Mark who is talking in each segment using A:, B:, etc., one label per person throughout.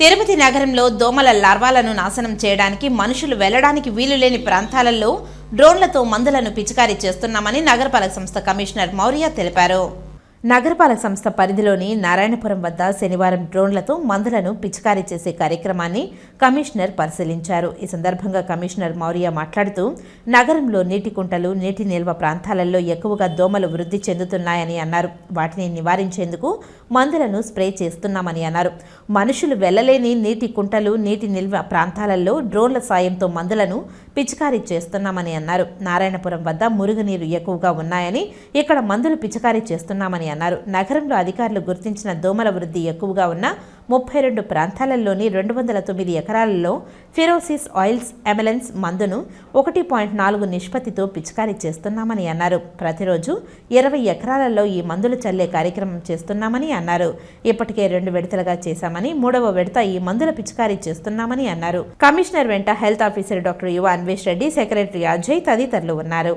A: తిరుపతి నగరంలో దోమల లార్వాలను నాశనం చేయడానికి మనుషులు వెళ్ళడానికి వీలులేని ప్రాంతాలలో డ్రోన్లతో మందులను పిచికారీ చేస్తున్నామని నగరపాలక సంస్థ కమిషనర్ మౌర్య తెలిపారు. నగరపాలక సంస్థ పరిధిలోని నారాయణపురం వద్ద శనివారం డ్రోన్లతో మందులను పిచికారీ చేసే కార్యక్రమాన్ని కమిషనర్ పరిశీలించారు. ఈ సందర్భంగా కమిషనర్ మౌర్య మాట్లాడుతూ నగరంలో నీటి కుంటలు నీటి నిల్వ ప్రాంతాలలో ఎక్కువగా దోమలు వృద్ధి చెందుతున్నాయని అన్నారు. వాటిని నివారించేందుకు మందులను స్ప్రే చేస్తున్నామని అన్నారు. మనుషులు వెళ్ళలేని నీటి కుంటలు నీటి నిల్వ ప్రాంతాలలో డ్రోన్ల సాయంతో మందులను పిచికారీ చేస్తున్నామని అన్నారు. నారాయణపురం వద్ద మురుగునీరు ఎక్కువగా ఉన్నాయని ఇక్కడ మందులు పిచికారీ చేస్తున్నామని అన్నారు. నగరంలో అధికారులు గుర్తించిన దోమల వృద్ధి ఎక్కువగా ఉన్న ముప్పై రెండు ప్రాంతాలలోని రెండు వందల తొమ్మిది ఎకరాలలో ఫిరోసిస్ ఆయిల్స్ ఎమెలెన్స్ మందును ఒకటి పాయింట్ నాలుగు నిష్పత్తితో పిచికారీ చేస్తున్నామని అన్నారు. ప్రతిరోజు ఇరవై ఎకరాలలో ఈ మందులు చల్లే కార్యక్రమం చేస్తున్నామని అన్నారు. ఇప్పటికే రెండు విడతలుగా చేశామని మూడవ విడత ఈ మందుల పిచికారీ చేస్తున్నామని అన్నారు. కమిషనర్ వెంట హెల్త్ ఆఫీసర్ డాక్టర్ యువ అన్వేష్ రెడ్డి సెక్రటరీ అజయ్ తదితరులు ఉన్నారు.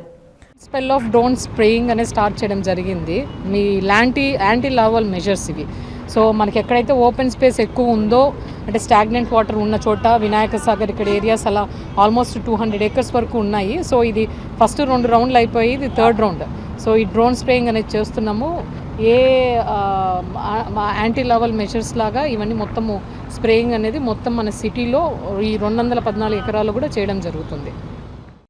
B: స్పెల్ ఆఫ్ డ్రోన్ స్ప్రేయింగ్ అనేది స్టార్ట్ చేయడం జరిగింది. మీ లాంటి యాంటీ లావల్ మెజర్స్ ఇవి. సో మనకి ఎక్కడైతే ఓపెన్ స్పేస్ ఎక్కువ ఉందో అంటే స్టాగ్నెంట్ వాటర్ ఉన్న చోట వినాయక సాగర్ ఇక్కడ ఏరియాస్ అలా ఆల్మోస్ట్ టూ హండ్రెడ్ ఏకర్స్ వరకు ఉన్నాయి. సో ఇది ఫస్ట్ రెండు రౌండ్లు అయిపోయి ఇది థర్డ్ రౌండ్. సో ఈ డ్రోన్ స్ప్రేయింగ్ అనేది చేస్తున్నాము. ఏ యాంటీ లెవెల్ మెషర్స్ లాగా ఇవన్నీ మొత్తము స్ప్రేయింగ్ అనేది మొత్తం మన సిటీలో ఈ రెండు వందల పద్నాలుగు ఎకరాలు కూడా చేయడం జరుగుతుంది.